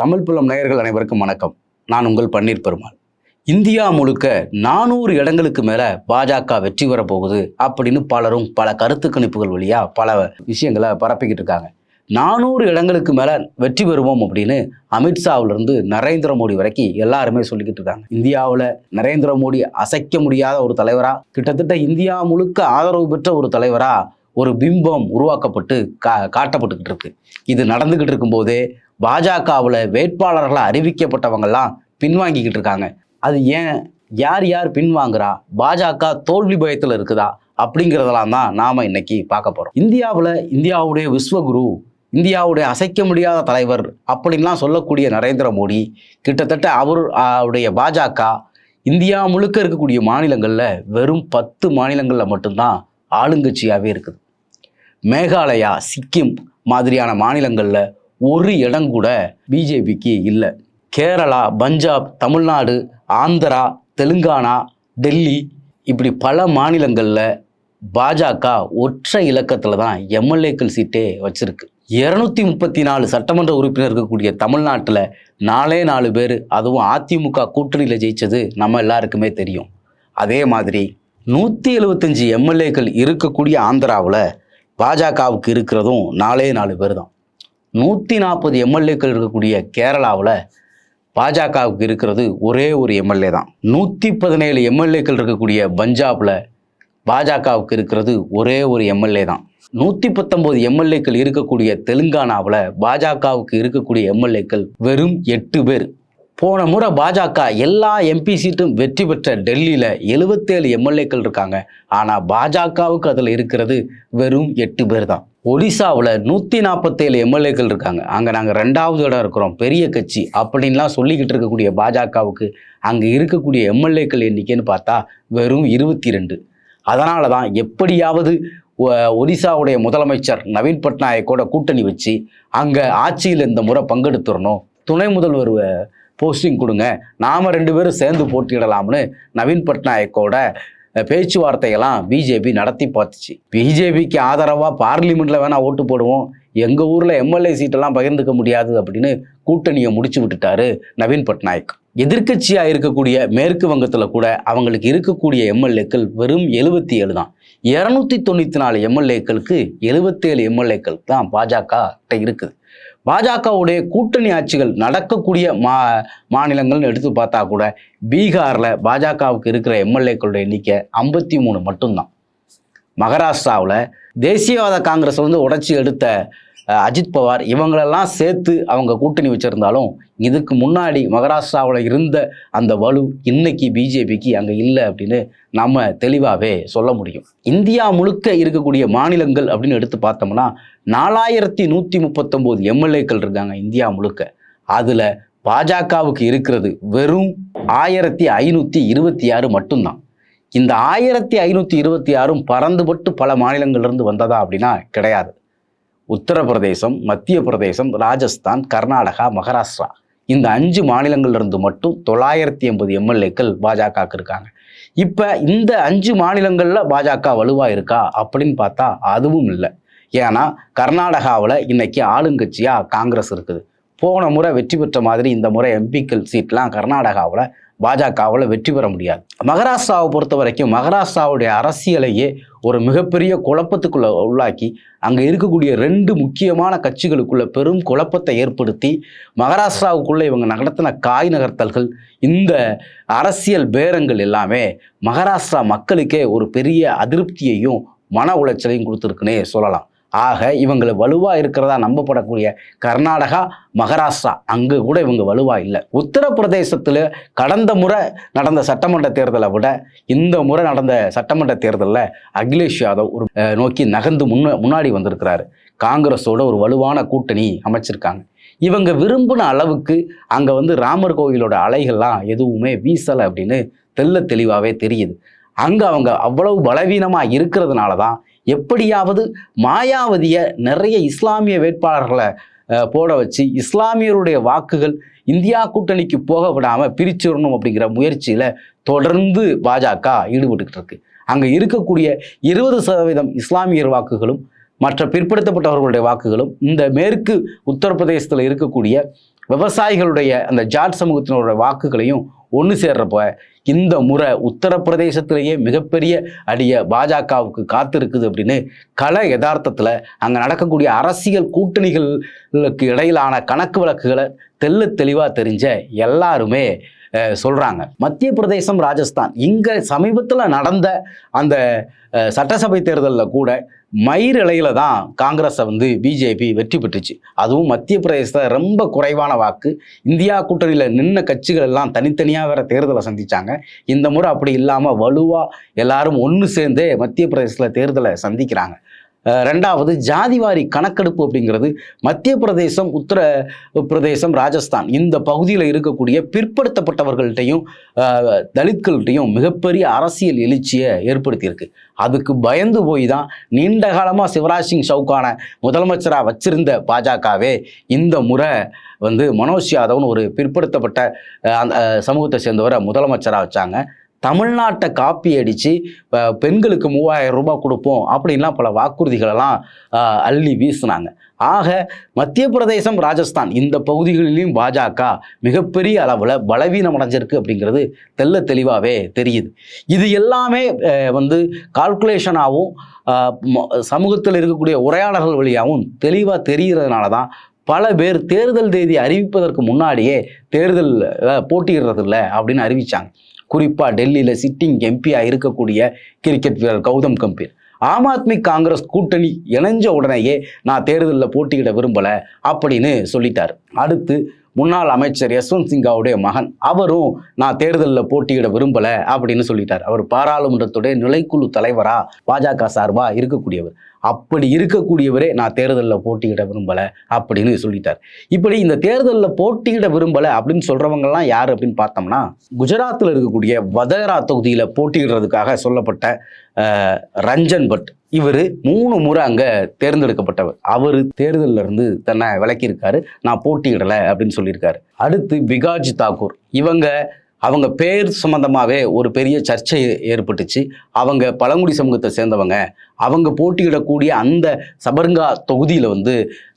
தமிழ் புலம் நேயர்கள் அனைவருக்கும் வணக்கம். நான் உங்கள் பன்னீர் பெருமாள். இந்தியா முழுக்க நானூறு இடங்களுக்கு மேலே பாஜக வெற்றி பெற போகுது அப்படின்னு பலரும் பல கருத்து கணிப்புகள் வழியாக பல விஷயங்களை பரப்பிக்கிட்டு இருக்காங்க. நானூறு இடங்களுக்கு மேலே வெற்றி பெறுவோம் அப்படின்னு அமித்ஷாவிலிருந்து நரேந்திர மோடி வரைக்கும் எல்லாருமே சொல்லிக்கிட்டு இருக்காங்க. இந்தியாவில் நரேந்திர மோடி அசைக்க முடியாத ஒரு தலைவரா கிட்டத்தட்ட இந்தியா முழுக்க ஆதரவு பெற்ற ஒரு தலைவரா ஒரு பிம்பம் உருவாக்கப்பட்டு கா காட்டப்பட்டுக்கிட்டு இருக்கு. இது நடந்துக்கிட்டு இருக்கும்போதே பாஜகவில் வேட்பாளர்களாக அறிவிக்கப்பட்டவங்கெல்லாம் பின்வாங்கிக்கிட்டு இருக்காங்க. அது ஏன் யார் யார் பின்வாங்குறா? பாஜக தோல்வி பயத்தில் இருக்குதா? அப்படிங்கிறதெல்லாம் தான் நாம் இன்னைக்கு பார்க்க போகிறோம் இந்தியாவில் இந்தியாவுடைய விஸ்வகுரு இந்தியாவுடைய அசைக்க முடியாத தலைவர் அப்படின்லாம் சொல்லக்கூடிய நரேந்திர மோடி கிட்டத்தட்ட அவர் அவருடைய பாஜக இந்தியா முழுக்க இருக்கக்கூடிய மாநிலங்களில் வெறும் பத்து மாநிலங்களில் மட்டும்தான் ஆளுங்கட்சியாகவே இருக்குது. மேகாலயா சிக்கிம் மாதிரியான மாநிலங்களில் ஒரு இடம் கூட பிஜேபிக்கு இல்லை. கேரளா பஞ்சாப் தமிழ்நாடு ஆந்திரா தெலுங்கானா டெல்லி இப்படி பல மாநிலங்களில் பாஜக ஒற்றை இலக்கத்தில் தான் எம்எல்ஏக்கள் சீட்டே வச்சிருக்கு. இரநூத்தி முப்பத்தி நாலு சட்டமன்ற உறுப்பினர் இருக்கக்கூடிய தமிழ்நாட்டில் நாலே நாலு பேர் அதுவும் அதிமுக கூட்டணியில் ஜெயிச்சது நம்ம எல்லாருக்குமே தெரியும். அதே மாதிரி நூற்றி எழுபத்தஞ்சி எம்எல்ஏக்கள் இருக்கக்கூடிய ஆந்திராவில் பாஜகவுக்கு இருக்கிறதும் நாலே நாலு பேர் தான். நூற்றி நாற்பது எம்எல்ஏக்கள் இருக்கக்கூடிய கேரளாவில் பாஜகவுக்கு இருக்கிறது ஒரே ஒரு எம்எல்ஏ தான். நூற்றி பதினேழு எம்எல்ஏக்கள் இருக்கக்கூடிய பஞ்சாபில் பாஜகவுக்கு இருக்கிறது ஒரே ஒரு எம்எல்ஏ தான். நூற்றி பத்தொம்போது எம்எல்ஏக்கள் இருக்கக்கூடிய தெலுங்கானாவில் பாஜகவுக்கு இருக்கக்கூடிய எம்எல்ஏக்கள் வெறும் எட்டு பேர். போன முறை பாஜக எல்லா எம்பி சீட்டும் வெற்றி பெற்ற டெல்லியில் எழுபத்தேழு எம்எல்ஏக்கள் இருக்காங்க. ஆனால் பாஜகவுக்கு அதில் இருக்கிறது வெறும் எட்டு பேர் தான். ஒடிசாவில் நூற்றி நாற்பத்தேழு எம்எல்ஏக்கள் இருக்காங்க. அங்கே நாங்கள் ரெண்டாவது இடம் இருக்கிறோம். பெரிய கட்சி அப்படின்லாம் சொல்லிக்கிட்டு இருக்கக்கூடிய பாஜகவுக்கு அங்கே இருக்கக்கூடிய எம்எல்ஏக்கள் எண்ணிக்கைன்னு பார்த்தா வெறும் இருபத்தி ரெண்டு அதனால தான் எப்படியாவது ஒடிசாவுடைய முதலமைச்சர் நவீன் பட்நாயக்கோட கூட்டணி வச்சு அங்கே ஆட்சியில் இந்த முறை பங்கெடுத்துடணும். துணை முதல்வர் போஸ்டிங் கொடுங்க. நாம் ரெண்டு பேரும் சேர்ந்து போட்டியிடலாம்னு நவீன் பட்நாயக்கோட பேச்சுவார்த்தையெல்லாம் பிஜேபி நடத்தி பார்த்துச்சு. பிஜேபிக்கு ஆதரவாக பார்லிமெண்ட்டில் வேணால் ஓட்டு போடுவோம். எங்கள் ஊரில் எம்எல்ஏ சீட்டெல்லாம் பகிர்ந்துக்க முடியாது அப்படின்னு கூட்டணியை முடிச்சு விட்டுட்டாரு நவீன் பட்நாயக். எதிர்க்கட்சியாக இருக்கக்கூடிய மேற்கு வங்கத்தில் கூட அவங்களுக்கு இருக்கக்கூடிய எம்எல்ஏக்கள் வெறும் எழுபத்தி ஏழு தான். இரநூத்தி தொண்ணூற்றி நாலு எம்எல்ஏக்களுக்கு எழுபத்தேழு எம்எல்ஏக்கள் தான் பாஜக கிட்ட இருக்குது. பாஜகவுடைய கூட்டணி ஆட்சிகள் நடக்கக்கூடிய மா மாநிலங்கள்னு எடுத்து பார்த்தா கூட பீகாரில் பாஜகவுக்கு இருக்கிற எம்எல்ஏக்களுடைய எண்ணிக்கை ஐம்பத்தி மூணு மட்டும்தான். மகாராஷ்டிராவில் தேசியவாத காங்கிரஸ் வந்து உடச்சி எடுத்த அஜித் பவார் இவங்களெல்லாம் சேர்த்து அவங்க கூட்டணி வச்சுருந்தாலும் இதுக்கு முன்னாடி மகாராஷ்டிராவில் இருந்த அந்த வலு இன்னைக்கு பிஜேபிக்கு அங்கே இல்லை அப்படின்னு நம்ம தெளிவாகவே சொல்ல முடியும். இந்தியா முழுக்க இருக்கக்கூடிய மாநிலங்கள் அப்படின்னு எடுத்து பார்த்தோம்னா நாலாயிரத்தி நூற்றி முப்பத்தொம்போது எம்எல்ஏக்கள் இருக்காங்க இந்தியா முழுக்க. அதில் பாஜகவுக்கு இருக்கிறது வெறும் ஆயிரத்தி ஐநூற்றி இருபத்தி ஆறு மட்டும்தான். இந்த ஆயிரத்தி ஐநூற்றி இருபத்தி ஆறும் பறந்துபட்டு பல மாநிலங்கள்லேருந்து வந்ததா அப்படின்னா கிடையாது. உத்தரப்பிரதேசம் மத்திய பிரதேசம் ராஜஸ்தான் கர்நாடகா மகாராஷ்டிரா. இந்த அஞ்சு மாநிலங்கள்லேருந்து மட்டும் தொள்ளாயிரத்தி எண்பது எம்எல்ஏக்கள் பாஜகவுக்கு இருக்காங்க. இப்போ இந்த அஞ்சு மாநிலங்களில் பாஜக வலுவாக இருக்கா அப்படின்னு பார்த்தா அதுவும் இல்லை. ஏன்னா கர்நாடகாவில் இன்னைக்கு ஆளுங்கட்சியாக காங்கிரஸ் இருக்குது. போன முறை வெற்றி பெற்ற மாதிரி இந்த முறை எம்பிக்கள் சீட்லாம் கர்நாடகாவில் பாஜகவில் வெற்றி பெற முடியாது. மகாராஷ்டிராவை பொறுத்த வரைக்கும் மகாராஷ்டிராவுடைய அரசியலையே ஒரு மிகப்பெரிய குழப்பத்துக்குள்ளே உள்ளாக்கி அங்கே இருக்கக்கூடிய ரெண்டு முக்கியமான கட்சிகளுக்குள்ள பெரும் குழப்பத்தை ஏற்படுத்தி மகாராஷ்டிராவுக்குள்ளே இவங்க நடத்தின காய் நகர்த்தல்கள் இந்த அரசியல் பேரங்கள் எல்லாமே மகாராஷ்டிரா மக்களுக்கே ஒரு பெரிய அதிருப்தியையும் மன உளைச்சலையும் கொடுத்துருக்குன்னே சொல்லலாம். ஆக இவங்களை வலுவாக இருக்கிறதா நம்பப்படக்கூடிய கர்நாடகா மகாராஷ்டிரா அங்கே கூட இவங்க வலுவாக இல்லை. உத்தரப்பிரதேசத்தில் கடந்த முறை நடந்த சட்டமன்ற தேர்தலை விட இந்த முறை நடந்த சட்டமன்ற தேர்தலில் அகிலேஷ் யாதவ் ஒரு நோக்கி நகர்ந்து முன்ன முன்னாடி வந்திருக்கிறாரு. காங்கிரஸோட ஒரு வலுவான கூட்டணி அமைச்சிருக்காங்க. இவங்க விரும்பின அளவுக்கு அங்கே வந்து ராமர் கோவிலோட அலைகள்லாம் எதுவுமே வீசலை அப்படின்னு தெள்ள தெளிவாகவே தெரியுது. அங்கே அவங்க அவ்வளவு பலவீனமாக இருக்கிறதுனால தான் எப்படியாவது மாயாவதியை நிறைய இஸ்லாமிய வேட்பாளர்களை போட வச்சு இஸ்லாமியருடைய வாக்குகள் இந்தியா கூட்டணிக்கு போக விடாமல் பிரிச்சிடணும் அப்படிங்கிற முயற்சியில் தொடர்ந்து பாஜக ஈடுபட்டுக்கிட்டு இருக்கு. அங்கே இருக்கக்கூடிய இருபது சதவீதம் இஸ்லாமியர் வாக்குகளும் மற்ற பிற்படுத்தப்பட்டவர்களுடைய வாக்குகளும் இந்த மேற்கு உத்தரப்பிரதேசத்தில் இருக்கக்கூடிய விவசாயிகளுடைய அந்த ஜாட் சமூகத்தினருடைய வாக்குகளையும் ஒன்று சேர்றப்ப இந்த முறை உத்தரப்பிரதேசத்திலேயே மிகப்பெரிய அடிய பாஜகவுக்கு காத்திருக்குது அப்படின்னு கல யதார்த்தத்தில் அங்கே நடக்கக்கூடிய அரசியல் கூட்டணிகளுக்கு இடையிலான கணக்கு வழக்குகளை தெல்ல தெளிவாக தெரிஞ்ச எல்லாருமே சொல்கிறாங்க மத்திய பிரதேசம் ராஜஸ்தான் இங்கே சமீபத்தில் நடந்த அந்த சட்டசபை தேர்தலில் கூட மயிர் இலையில தான் காங்கிரஸை வந்து பிஜேபி வெற்றி பெற்றுச்சு. அதுவும் மத்திய பிரதேசத்தில் ரொம்ப குறைவான வாக்கு. இந்தியா கூட்டணியில் நின்ன கட்சிகள் எல்லாம் தனித்தனியாக வேற தேர்தலை சந்திச்சாங்க. இந்த முறை அப்படி இல்லாமல் வலுவாக எல்லாரும் ஒன்று சேர்ந்தே மத்திய பிரதேசத்தில் தேர்தலை சந்திக்கிறாங்க. ரெண்டாவது ஜாதிவாரி கணக்கெடுப்பு அப்படிங்கிறது மத்திய பிரதேசம் உத்தர பிரதேசம் ராஜஸ்தான் இந்த பகுதியில் இருக்கக்கூடிய பிற்படுத்தப்பட்டவர்கள்ட்டையும் தலித்கள்கிட்டையும் மிகப்பெரிய அரசியல் எழுச்சியை ஏற்படுத்தியிருக்கு. அதுக்கு பயந்து போய் தான் நீண்ட காலமாக சிவராஜ் சிங் சவுக்கான முதலமைச்சராக வச்சிருந்த பாஜகவே இந்த முறை வந்து மனோஜ் யாதவ்னு ஒரு பிற்படுத்தப்பட்ட அந்த சமூகத்தை சேர்ந்தவரை முதலமைச்சராக வச்சாங்க. தமிழ்நாட்டை காப்பி அடித்து பெண்களுக்கு மூவாயிரம் ரூபாய் கொடுப்போம் அப்படின்லாம் பல வாக்குறுதிகளெல்லாம் அள்ளி வீசினாங்க. ஆக மத்திய பிரதேசம் ராஜஸ்தான் இந்த பகுதிகளிலும் பாஜக மிகப்பெரிய அளவில் பலவீனம் அடைஞ்சிருக்கு அப்படிங்கிறது தெள்ள தெளிவாகவே தெரியுது. இது எல்லாமே வந்து கால்குலேஷனாகவும் சமூகத்தில் இருக்கக்கூடிய உரையாடல்கள் வழியாகவும் தெளிவாக தெரிகிறதுனால தான் பல பேர் தேர்தல் தேதி அறிவிப்பதற்கு முன்னாடியே தேர்தல் போட்டியிடுறதில்ல அப்படின்னு அறிவித்தாங்க குறிப்பாக டெல்லியில் சிட்டிங் எம்பியாக இருக்கக்கூடிய கிரிக்கெட் வீரர் கௌதம் கம்பீர். ஆம் ஆத்மி காங்கிரஸ் கூட்டணி இணைஞ்ச உடனேயே நான் தேர்தலில் போட்டியிட விரும்பலை அப்படின்னு சொல்லிட்டார். அடுத்து முன்னாள் அமைச்சர் யஸ்வந்த் சிங்காவுடைய மகன். அவரும் நான் தேர்தலில் போட்டியிட விரும்பலை அப்படின்னு சொல்லிட்டார். அவர் பாராளுமன்றத்துடைய நிலைக்குழு தலைவராக பாஜக சார்பாக இருக்கக்கூடியவர். அப்படி இருக்கக்கூடியவரே நான் தேர்தலில் போட்டியிட விரும்பலை அப்படின்னு சொல்லிட்டார். இப்படி இந்த தேர்தலில் போட்டியிட விரும்பலை அப்படின்னு சொல்றவங்கலாம் யார் அப்படின்னு பார்த்தோம்னா குஜராத்தில் இருக்கக்கூடிய வதகரா தொகுதியில் போட்டியிடுறதுக்காக சொல்லப்பட்ட ரஞ்சன் பட். இவர் மூணு முறை அங்கே தேர்ந்தெடுக்கப்பட்டவர். அவர் தேர்தலில் இருந்து தன்னை விலக்கியிருக்காரு. நான் போட்டியிடலை அப்படின்னு சொல்லியிருக்காரு. அடுத்து பிகாஜ் தாக்கூர். இவங்க அவங்க பேர் சம்மந்தமாகவே ஒரு பெரிய சர்ச்சை ஏற்பட்டுச்சு. அவங்க பழங்குடி சமூகத்தை சேர்ந்தவங்க அவங்க போட்டியிடக்கூடிய அந்த சபருங்கா தொகுதியில் வந்து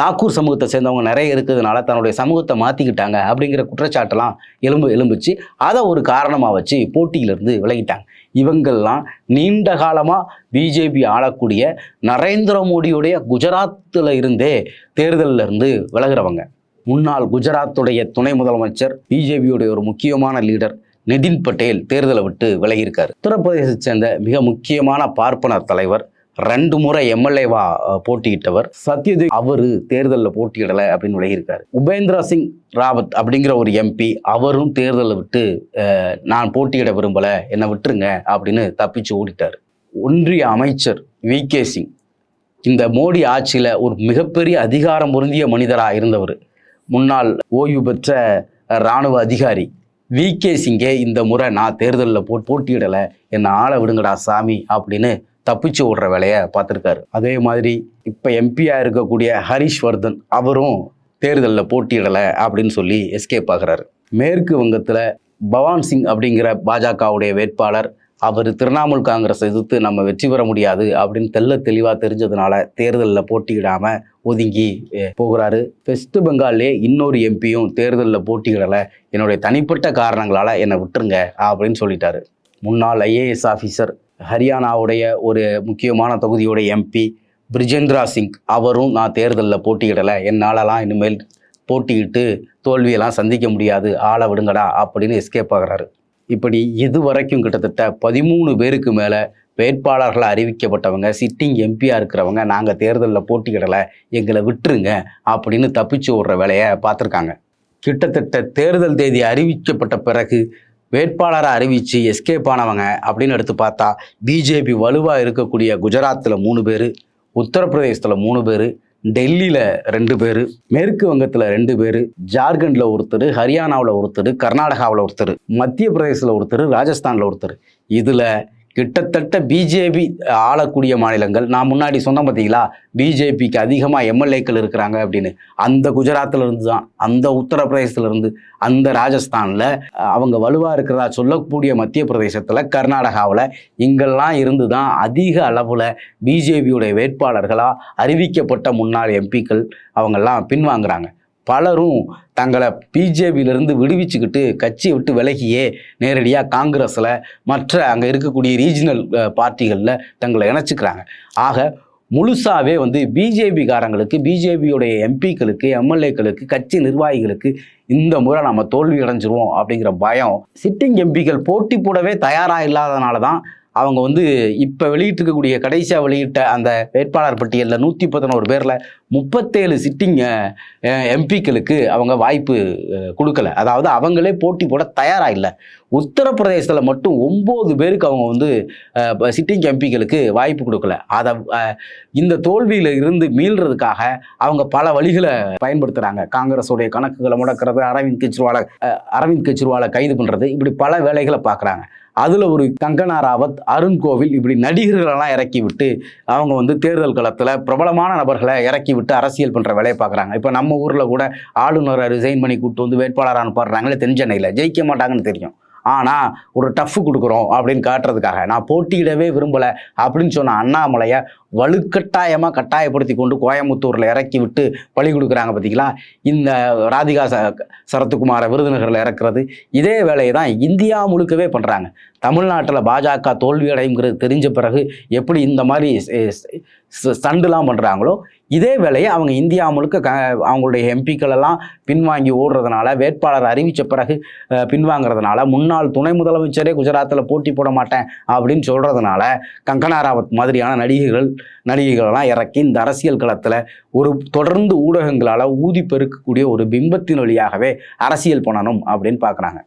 தாக்கூர் சமூகத்தை சேர்ந்தவங்க நிறைய இருக்கிறதுனால தன்னுடைய சமூகத்தை மாற்றிக்கிட்டாங்க அப்படிங்கிற குற்றச்சாட்டெல்லாம் எலும்பு எலும்புச்சு அதை ஒரு காரணமாக வச்சு போட்டியிலிருந்து விலகிட்டாங்க. இவங்கள்லாம் நீண்ட காலமாக பிஜேபி ஆளக்கூடிய நரேந்திர மோடியுடைய குஜராத்தில் இருந்தே தேர்தலில் இருந்து விலகிறவங்க. முன்னாள் குஜராத்துடைய துணை முதலமைச்சர் பிஜேபியுடைய ஒரு முக்கியமான லீடர் நிதின் பட்டேல் தேர்தலை விட்டு விலகியிருக்கார். உத்தரப்பிரதேசத்தை சேர்ந்த மிக முக்கியமான பார்ப்பனர் தலைவர் ரெண்டு முறை எம்எல்ஏவா போட்டியிட்டவர். சத்யதேவ் அவரு தேர்தலில் போட்டியிடலை அப்படின்னு விலகியிருக்காரு. உபேந்திரா சிங் ராவத் அப்படிங்கிற ஒரு எம்பி அவரும் தேர்தலை விட்டு நான் போட்டியிட விரும்பலை என்னை விட்டுருங்க அப்படின்னு தப்பிச்சு ஓடிட்டார். ஒன்றிய அமைச்சர் வி. கே. சிங். இந்த மோடி ஆட்சியில் ஒரு மிகப்பெரிய அதிகாரம் பொருந்திய மனிதராக இருந்தவர். முன்னாள் ஓய்வு பெற்ற இராணுவ அதிகாரி வி. கே. சிங்கே இந்த முறை நான் தேர்தலில் போ போட்டியிடலை. என்னை ஆள விடுங்கடா சாமி அப்படின்னு தப்பிச்சு ஓடுற வேலையை பார்த்துருக்காரு. அதே மாதிரி இப்போ எம்பியாக இருக்கக்கூடிய ஹரிஷ் வர்தன் அவரும் தேர்தலில் போட்டியிடலை அப்படின்னு சொல்லி எஸ்கேப் ஆகிறாரு. மேற்கு வங்கத்தில் பவான் சிங் அப்படிங்கிற பாஜகவுடைய வேட்பாளர் அவர் திரிணாமுல் காங்கிரஸ் எதிர்த்து நம்ம வெற்றி பெற முடியாது அப்படின்னு தெல்ல தெளிவாக தெரிஞ்சதுனால தேர்தலில் போட்டியிடாமல் ஒதுங்கி போகிறாரு. வெஸ்ட் பெங்கால்லே இன்னொரு எம்பியும் தேர்தலில் போட்டியிடலை. என்னுடைய தனிப்பட்ட காரணங்களால் என்னை விட்டுருங்க அப்படின்னு சொல்லிட்டாரு. முன்னாள் ஐஏஎஸ் ஆஃபீஸர் ஹரியானாவுடைய ஒரு முக்கியமான தொகுதியுடைய எம்பி பிரிஜேந்திரா சிங். அவரும் நான் தேர்தலில் போட்டியிடலை. என்னாலலாம் இனிமேல் போட்டியிட்டு தோல்வியெல்லாம் சந்திக்க முடியாது. ஆளை விடுங்கடா அப்படின்னு எஸ்கேப் ஆகிறாரு. இப்படி இது வரைக்கும் கிட்டத்தட்ட பதிமூணு பேருக்கு மேலே வேட்பாளர்களாக அறிவிக்கப்பட்டவங்க சிட்டிங் எம்பியாக இருக்கிறவங்க நாங்கள் தேர்தலில் போட்டியிடலை எங்களை விட்டுருங்க அப்படின்னு தப்பிச்சு விடுற வேலையை பார்த்துருக்காங்க. கிட்டத்தட்ட தேர்தல் தேதி அறிவிக்கப்பட்ட பிறகு வேட்பாளரை அறிவித்து எஸ்கேப் ஆனவங்க அப்படின்னு எடுத்து பார்த்தா பிஜேபி வலுவாக இருக்கக்கூடிய குஜராத்தில் மூணு பேர் உத்தரப்பிரதேசத்தில் மூணு பேர் டெல்லியில் ரெண்டு பேர் மேற்கு வங்கத்தில் ரெண்டு பேர் ஜார்க்கண்டில் ஒருத்தர் ஹரியானாவில் ஒருத்தர் கர்நாடகாவில் ஒருத்தர் மத்திய பிரதேசத்தில் ஒருத்தர் ராஜஸ்தானில் ஒருத்தர். இதில் கிட்டத்தட்ட பிஜேபி ஆளக்கூடிய மாநிலங்கள். நான் முன்னாடி சொன்னேன் பார்த்தீங்களா பிஜேபிக்கு அதிகமாக எம்எல்ஏக்கள் இருக்கிறாங்க அப்படின்னு. அந்த குஜராத்தில் இருந்து தான் அந்த உத்தரப்பிரதேசத்துலேருந்து அந்த ராஜஸ்தானில் அவங்க வலுவாக இருக்கிறதா சொல்லக்கூடிய மத்திய பிரதேசத்தில் கர்நாடகாவில் இங்கெல்லாம் இருந்து தான் அதிக அளவில் பிஜேபியுடைய வேட்பாளர்களாக அறிவிக்கப்பட்ட முன்னாள் எம்பிக்கள் அவங்கெல்லாம் பின்வாங்குறாங்க. பலரும் தங்களை பிஜேபியிலிருந்து விடுவிச்சுக்கிட்டு கட்சியை விட்டு விலகியே நேரடியாக காங்கிரஸில் மற்ற அங்கே இருக்கக்கூடிய ரீஜினல் பார்ட்டிகளில் தங்களை இணைச்சிக்கிறாங்க. ஆக முழுசாவே வந்து பிஜேபிக்காரங்களுக்கு பிஜேபியுடைய எம்பிக்களுக்கு எம்எல்ஏக்களுக்கு கட்சி நிர்வாகிகளுக்கு இந்த முறை நம்ம தோல்வி அடைஞ்சிருவோம் அப்படிங்கிற பயம். சிட்டிங் எம்பிக்கள் போட்டி போடவே தயாராக இல்லாதனால தான் அவங்க வந்து இப்போ வெளியிட்டிருக்கக்கூடிய கடைசியாக வெளியிட்ட அந்த வேட்பாளர் பட்டியலில் நூற்றி பதினோரு பேரில் முப்பத்தேழு சிட்டிங் எம்பிக்களுக்கு அவங்க வாய்ப்பு கொடுக்கல. அதாவது அவங்களே போட்டி போட தயாராக இல்லை. உத்தரப்பிரதேசத்தில் மட்டும் ஒம்பது பேருக்கு அவங்க வந்து சிட்டிங் எம்பிக்களுக்கு வாய்ப்பு கொடுக்கல. அதை இந்த தோல்வியில் இருந்து மீள்றதுக்காக அவங்க பல வழிகளை பயன்படுத்துகிறாங்க காங்கிரஸுடைய கணக்குகளை முடக்கிறது அரவிந்த் கெஜ்ரிவாலை அரவிந்த் கெஜ்ரிவாலை கைது பண்ணுறது இப்படி பல வேலைகளை பார்க்குறாங்க அதில் ஒரு கங்கனா ராவத் அருண் கோவில் இப்படி நடிகர்களெல்லாம் இறக்கி விட்டு அவங்க வந்து தேர்தல் களத்தில் பிரபலமான நபர்களை இறக்கி விட்டு அரசியல் பண்ணுற வேலையை பார்க்குறாங்க. இப்போ நம்ம ஊரில் கூட ஆளுநரை ரிசைன் பண்ணி கூப்பிட்டு வந்து வேட்பாளராக அனுப்பிடுறாங்களே தென் சென்னையில் ஜெயிக்க மாட்டாங்கன்னு தெரியும். ஆனால் ஒரு டஃப் கொடுக்குறோம் அப்படின்னு காட்டுறதுக்காக நான் போட்டியிடவே விரும்பலை அப்படின்னு சொன்ன அண்ணாமலையை வலுக்கட்டாயமாக கட்டாயப்படுத்தி கொண்டு கோயம்புத்தூரில் இறக்கி விட்டு பழி கொடுக்குறாங்க பார்த்தீங்களா இந்த ராதிகா ச சரத்குமாரை விருதுநகரில் இறக்குறது. இதே வேலையை தான் இந்தியா முழுக்கவே பண்ணுறாங்க தமிழ்நாட்டில் பாஜக தோல்வி அடையுங்கிறது தெரிஞ்ச பிறகு எப்படி இந்த மாதிரி சண்டுலாம் பண்ணுறாங்களோ இதே வேலையை அவங்க இந்தியா முழுக்க க அவங்களுடைய எம்பிக்கள் எல்லாம் பின்வாங்கி ஓடுறதுனால வேட்பாளர் அறிவித்த பிறகு பின்வாங்கிறதுனால முன்னாள் துணை முதலமைச்சரே குஜராத்தில் போட்டி போட மாட்டேன் அப்படின்னு சொல்கிறதுனால கங்கனா ராவத் மாதிரியான நடிகைகள் நடிகைகளெல்லாம் இறக்கி இந்த அரசியல் களத்தில் ஒரு தொடர்ந்து ஊடகங்களால் ஊதி பெருக்கக்கூடிய ஒரு பிம்பத்தின் வழியாகவே அரசியல் பண்ணணும் அப்படின்னு பார்க்குறாங்க